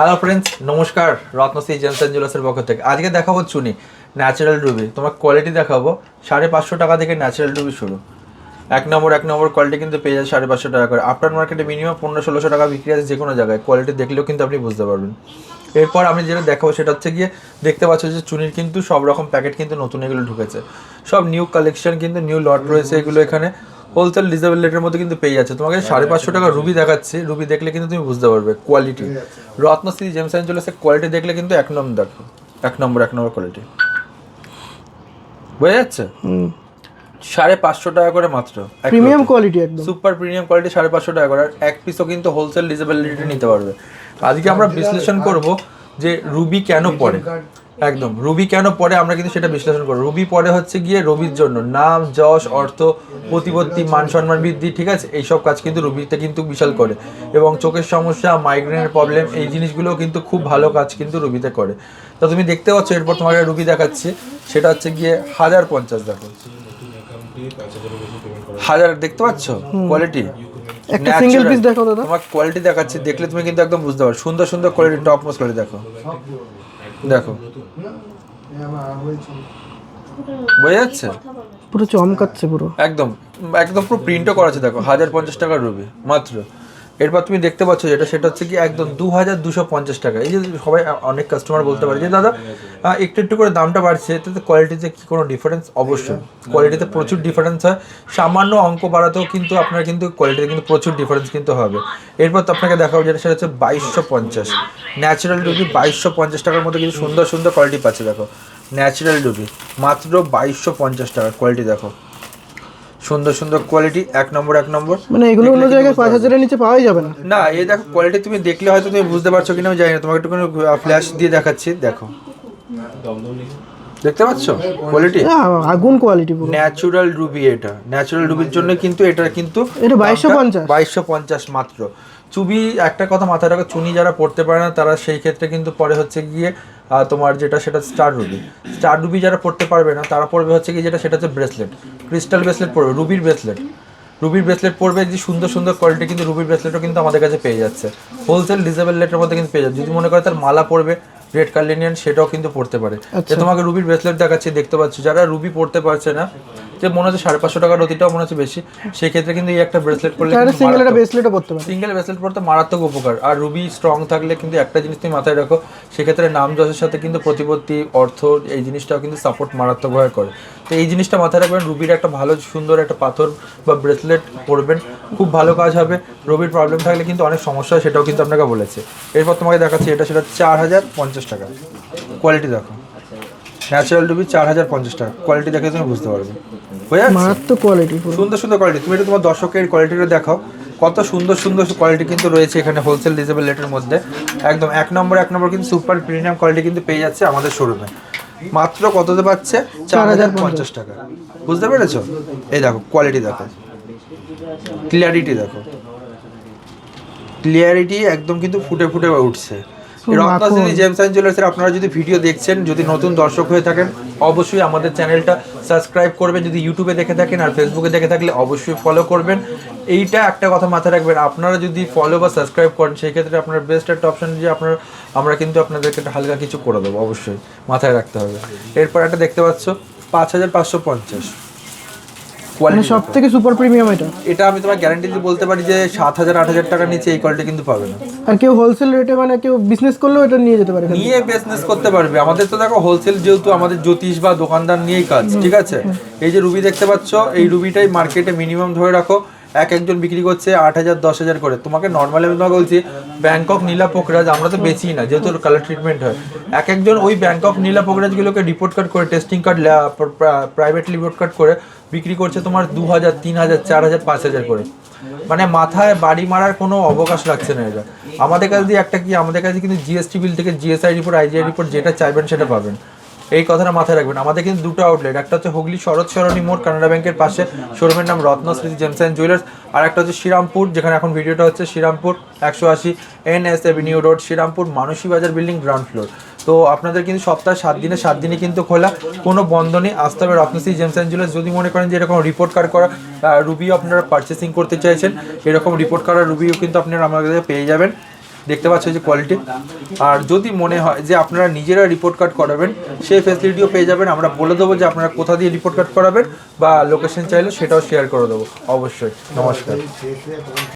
Hello friends নমস্কার। Ratnashree gems and জুয়েলার্সের পক্ষ থেকে। আজকে দেখাবো চুনি ন্যাচারাল রুবি তোমার কোয়ালিটি দেখাবো। সাড়ে পাঁচশো টাকা থেকে ন্যাচারাল রুবি শুরু। এক নম্বর এক নম্বর কোয়ালিটি কিন্তু পেয়ে যাচ্ছে সাড়ে পাঁচশো টাকা করে। আপনার মার্কেটে মিনিমাম পনেরো, ষোলোশো টাকা বিক্রি আছে যে কোনো জায়গায়। কোয়ালিটি দেখলেও কিন্তু আপনি বুঝতে পারবেন। এরপর আমি যেটা দেখাবো সেটা হচ্ছে গিয়ে, দেখতে পাচ্ছ যে চুনির কিন্তু সব রকম প্যাকেট কিন্তু নতুন এগুলো ঢুকেছে। সব নিউ কালেকশন কিন্তু নিউ লট রয়েছে এগুলো এখানে। হোলসেল ডিজেবল রেটের মধ্যে কিন্তু পেয়ে যাচ্ছে। তোমাকে সাড়ে পাঁচশো টাকা রুবি দেখাচ্ছি। রুবি দেখলে কিন্তু তুমি বুঝতে পারবে কোয়ালিটি রত্নশ্রী জেমস অ্যান্ড জুয়েলার্সের কোয়ালিটি দেখলে কিন্তু এক নম্বর দেখো এক নম্বর এক নম্বর কোয়ালিটি বোঝা যাচ্ছে? সাড়ে পাঁচশো টাকা করে মাত্র। প্রিমিয়াম কোয়ালিটি একদম। সুপার প্রিমিয়াম কোয়ালিটি সাড়ে পাঁচশো টাকা করে। আর এক পিসও কিন্তু হোলসেল ডিসেবিলিটি নিতে পারবে। আজকে আমরা বিশ্লেষণ করব যে রুবি কেন পড়ে? একদম রুবি কেন পড়ে আমরা কিন্তু সেটা বিশ্লেষণ করব। রুবি পড়ে হচ্ছে গিয়ে রবির জন্য। নাম যশ অর্থ প্রতিপত্তি মান সম্মান বৃদ্ধি ঠিক আছে? এইসব কাজ কিন্তু রুবিতে কিন্তু বিশাল করে। এবং চোখের সমস্যা মাইগ্রেনের প্রবলেম এই জিনিসগুলোও কিন্তু খুব ভালো কাজ কিন্তু রুবিতে করে। তো তুমি দেখতে পাচ্ছ এরপর তোমাকে রুবি দেখাচ্ছি। সেটা হচ্ছে গিয়ে হাজার পঞ্চাশ দেখো। হাজার দেখতে পাচ্ছ? কোয়ালিটি একটা সিঙ্গেল পিস দেখো দাদা। তোমার কোয়ালিটি দেখাচ্ছি দেখলে তুমি কিন্তু একদম বুঝতে পারো সুন্দর সুন্দর কোয়ালিটি টপ মোস্ট কোয়ালিটি দেখো। দেখো। বোঝা যাচ্ছে? পুরো চমকাচ্ছে পুরো। একদম একদম পুরো প্রিন্টও করা আছে দেখো। হাজার পঞ্চাশ টাকার রুবি মাত্র। এরপর তুমি দেখতে পাচ্ছ যেটা, সেটা হচ্ছে কি একদম দু হাজার দুশো পঞ্চাশ টাকা। এই যে সবাই অনেক কাস্টমার বলতে পারে যে, দাদা একটু একটু করে দামটা বাড়ছে তাতে কোয়ালিটিতে কি কোনো ডিফারেন্স অবশ্যই। কোয়ালিটিতে প্রচুর ডিফারেন্স হয়। সামান্য অঙ্ক বাড়াতেও কিন্তু আপনার কিন্তু কোয়ালিটিতে কিন্তু প্রচুর ডিফারেন্স কিন্তু হবে। এরপর তো আপনাকে দেখাবো যেটা, সেটা হচ্ছে বাইশশো পঞ্চাশ। ন্যাচারাল রুবি বাইশশো পঞ্চাশ টাকার মধ্যে কিন্তু সুন্দর সুন্দর কোয়ালিটি পাচ্ছে, দেখো। ন্যাচারাল রুবি মাত্র বাইশশো পঞ্চাশ টাকা কোয়ালিটি দেখো। সুন্দর সুন্দর কোয়ালিটি এক নম্বর এক নম্বর। মানে এগুলো অন্য জায়গায় পাঁচ হাজারের নিচে পাওয়াই যাবে না। না এই দেখো কোয়ালিটি তুমি দেখলে হয়তো তুমি বুঝতে পারছ কিনা আমি জানি না তোমাকে একটু ফ্ল্যাশ দিয়ে দেখাচ্ছি দেখো। দেখতে পাচ্ছ? কোয়ালিটি আহ, আগুন কোয়ালিটি পুরো। ন্যাচুরাল রুবি এটা। ন্যাচুরাল রুবির জন্য কিন্তু এটা কিন্তু এটা 2250 বাইশশো পঞ্চাশ মাত্র। চুবি একটা কথা মাথায় রাখো চুনি যারা পড়তে পারে না তারা সেই ক্ষেত্রে কিন্তু পরে হচ্ছে গিয়ে তোমার যেটা সেটা স্টার রুবি। স্টার রুবি যারা পড়তে পারবে না তারা পড়বে হচ্ছে কি যেটা সেটা হচ্ছে ব্রেসলেট। ক্রিস্টাল ব্রেসলেট পড়বে রুবির ব্রেসলেট। রুবির ব্রেসলেট পড়বে যে সুন্দর সুন্দর কোয়ালিটি কিন্তু রুবির ব্রেসলেটও কিন্তু আমাদের কাছে পেয়ে যাচ্ছে। হোলসেল ডিজেবল রেটের মধ্যে কিন্তু পেয়ে যাচ্ছে। যদি মনে করে তার মালা পড়বে রেড কার্লিনিয়ান সেটাও কিন্তু পড়তে পারে। যে তোমাকে রুবির ব্রেসলেট দেখাচ্ছি দেখতে পাচ্ছ। যারা রুবি পড়তে পারছে না যে মনে হচ্ছে সাড়ে পাঁচশো টাকার রতিটাও মনে হচ্ছে বেশি সেই ক্ষেত্রে কিন্তু এই একটা ব্রেসলেট করলে সিঙ্গেল একটা ব্রেসলেটও করতে পারে। সিঙ্গেল ব্রেসলেট পড়তে মারাত্মক উপকার। আর রুবি স্ট্রং থাকলে কিন্তু একটা জিনিস তুমি মাথায় রাখো সেক্ষেত্রে নাম যশের সাথে কিন্তু প্রতিপত্তি অর্থ এই জিনিসটাও কিন্তু সাপোর্ট মারাত্মকভাবে করে। তো এই জিনিসটা মাথায় রাখবেন রুবির একটা ভালো সুন্দর একটা পাথর বা ব্রেসলেট পরবেন খুব ভালো কাজ হবে। রুবির প্রবলেম থাকলে কিন্তু অনেক সমস্যা হয় সেটাও কিন্তু আপনাকে বলেছে। এরপর তোমাকে দেখাচ্ছি এটা সেটা চার হাজার পঞ্চাশ টাকা। কোয়ালিটি দেখো। ন্যাচারাল রুবি চার হাজার পঞ্চাশ টাকা। কোয়ালিটি দেখে তুমি বুঝতে পারবে। বুঝে যাচ্ছে? মারাত্মক কোয়ালিটি সুন্দর সুন্দর কোয়ালিটি তুমি এটা তোমার দর্শকের কোয়ালিটিটা দেখাও। কত সুন্দর সুন্দর কোয়ালিটি কিন্তু রয়েছে এখানে হোলসেল ডিজেবল রেটের মধ্যে। একদম এক নম্বর এক নম্বর কিন্তু সুপার প্রিমিয়াম কোয়ালিটি কিন্তু পেয়ে যাচ্ছে আমাদের শোরুমে মাত্র কততে পাচ্ছে চার হাজার পঞ্চাশ টাকা। বুঝতে পেরেছ? এই দেখো কোয়ালিটি দেখো। ক্লিয়ারিটি দেখো। ক্লিয়ারিটি একদম কিন্তু ফুটে ফুটে উঠছে। রত্নাশ্রী জেমস অ্যান্ড জুয়েলার্সের আপনারা যদি ভিডিও দেখছেন যদি নতুন দর্শক হয়ে থাকেন অবশ্যই আমাদের চ্যানেলটা সাবস্ক্রাইব করবেন। যদি ইউটিউবে দেখে থাকেন আর ফেসবুকে দেখে থাকলে অবশ্যই ফলো করবেন। এইটা একটা কথা মাথায় রাখবেন আপনারা যদি ফলো বা সাবস্ক্রাইব করেন সেই ক্ষেত্রে আপনার বেস্ট একটা অপশন যে আপনার আমরা কিন্তু আপনাদেরকে একটা হালকা কিছু করে দেবো অবশ্যই। মাথায় রাখতে হবে। এরপর একটা দেখতে পাচ্ছ পাঁচ হাজার পাঁচশো পঞ্চাশ। কোয়ালিটি সব থেকে সুপার প্রিমিয়াম এটা। এটা আমি তোমার গ্যারান্টি দিয়ে বলতে পারি যে সাত হাজার আট হাজার টাকার নিচে এই কোয়ালিটি কিন্তু পাবে না। আর কেউ হোলসেল রেটে মানে কেউ বিজনেস করলেও এটা নিয়ে যেতে পারে নিয়ে বিজনেস করতে পারবে। আমাদের তো দেখো হোলসেল যেহেতু আমাদের জ্যোতিষ বা দোকানদার নিয়েই কাজ ঠিক আছে? এই যে রুবি দেখতে পাচ্ছ এই রুবিটাই মার্কেটে মিনিমাম ধরে রাখো। এক একজন বিক্রি করছে আট হাজার, দশ হাজার করে। তোমাকে নর্মালি আমি তোমাকে বলছি ব্যাংকক নীলা পোকরাজ আমরা তো বেচি না, যেহেতু কালার ট্রিটমেন্ট হয়। এক একজন ওই ব্যাংকক নীলা পোকরাজগুলোকে রিপোর্ট কার্ড করে testing card privately report card করে বিক্রি করছে তোমার দু হাজার, তিন হাজার, চার হাজার, পাঁচ হাজার করে। মানে মাথায় বাড়ি মারার কোনো অবকাশ রাখছে না এটা আমাদের কাছে একটা কি, আমাদের কাছে কিন্তু জিএসটি বিল থেকে জিএসআই রিপোর্ট আইজিআই রিপোর্ট যেটা চাইবেন সেটা পাবেন। এই কথাটা মাথায় রাখবেন। আমাদের কিন্তু দুটো আউটলেট একটা হচ্ছে হুগলি শরৎ সরণী মোড়, কানাডা ব্যাংকের পাশে। শোরুমের নাম রত্নশ্রী জেমস অ্যান্ড জুয়েলার্স। আর একটা হচ্ছে শ্রীরামপুর, যেখানে এখন ভিডিওটা হচ্ছে শ্রীরামপুর একশো আশি N S avenue road, Serampore Manasi Bazar building ground floor. তো আপনাদের কিন্তু সপ্তাহে সাত দিনে সাত দিনে কিন্তু খোলা। কোনো বন্ধ নেই। আসতে হবে রত্নশ্রী জেমস অ্যান্ড জুয়েলার্স, যদি মনে করেন যে এরকম রিপোর্ট কার্ড করা রুবিও আপনারা পারচেসিং করতে চাইছেন, এরকম রিপোর্ট করা রুবিও কিন্তু আপনারা আমাদের পেয়ে যাবেন। দেখতে পাচ্ছ যে কোয়ালিটি আর যদি মনে হয় যে আপনারা নিজেরা রিপোর্ট কার্ড করাবেন, সেই ফেসিলিটিও পেয়ে যাবেন। আমরা বলে দেবো যে আপনারা কোথা দিয়ে রিপোর্ট কার্ড করাবেন বা লোকেশন চাইলে সেটাও শেয়ার করে দেবো। অবশ্যই। নমস্কার।